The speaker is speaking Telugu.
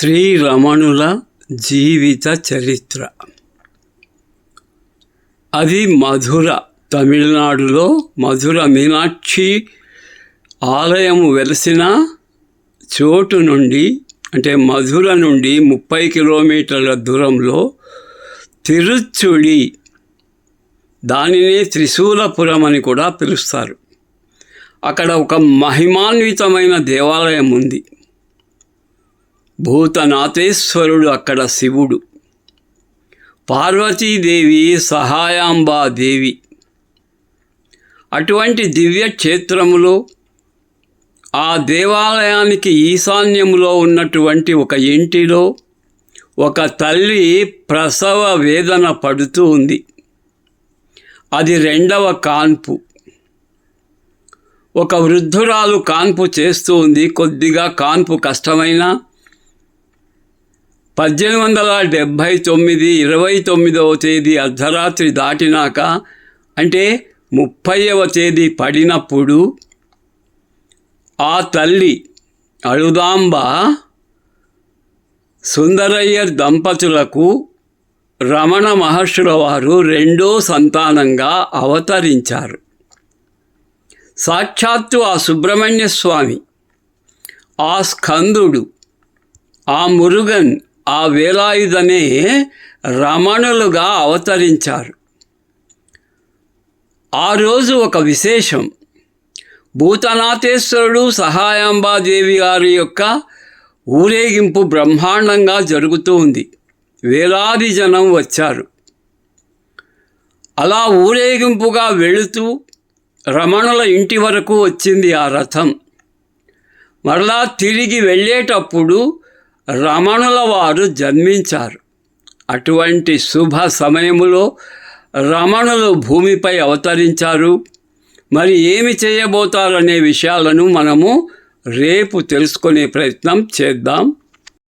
శ్రీరమణుల జీవిత చరిత్ర. అది మధుర తమిళనాడులో మధుర మీనాక్షి ఆలయం వెలసిన చోటు నుండి అంటే మధుర నుండి ముప్పై కిలోమీటర్ల దూరంలో తిరుచుడి దానినే త్రిశూలపురం అని కూడా పిలుస్తారు. అక్కడ ఒక మహిమాన్వితమైన దేవాలయం ఉంది. భూతనాథేశ్వరుడు అక్కడ శివుడు. పార్వతీదేవి సహాయాంబాదేవి. అటువంటి దివ్య క్షేత్రములో ఆ దేవాలయానికి ఈశాన్యములో ఉన్నటువంటి ఒక ఇంటిలో ఒక తల్లి ప్రసవ వేదన పడుతూ ఉంది. అది రెండవ కాన్పు. ఒక వృద్ధురాలు కాన్పు చేస్తూ ఉంది. కొద్దిగా కాన్పు కష్టమైన పద్దెనిమిది వందల డెబ్భై తొమ్మిది ఇరవై తొమ్మిదవ తేదీ అర్ధరాత్రి దాటినాక అంటే ముప్పైవ తేదీ పడినప్పుడు ఆ తల్లి అడుదాంబ సుందరయ్యర్ దంపతులకు రమణ మహర్షుల వారు రెండో సంతానంగా అవతరించారు. సాక్షాత్తు ఆ సుబ్రహ్మణ్య స్వామి ఆ స్కందుడు ఆ మురుగన్ ఆ వేలాయుధమే రమణులుగా అవతరించారు. ఆ రోజు ఒక విశేషం. భూతనాథేశ్వరుడు సహాయాంబాదేవి గారి యొక్క ఊరేగింపు బ్రహ్మాండంగా జరుగుతూ ఉంది. వేలాది జనం వచ్చారు. అలా ఊరేగింపుగా వెళుతూ రమణుల ఇంటి వరకు వచ్చింది ఆ రథం. మరలా తిరిగి వెళ్ళేటప్పుడు రమణుల వారు జన్మించారు. అటువంటి శుభ సమయములో రమణులు భూమిపై అవతరించారు. మరి ఏమి చేయబోతారనే విషయాలను మనము రేపు తెలుసుకునే ప్రయత్నం చేద్దాం.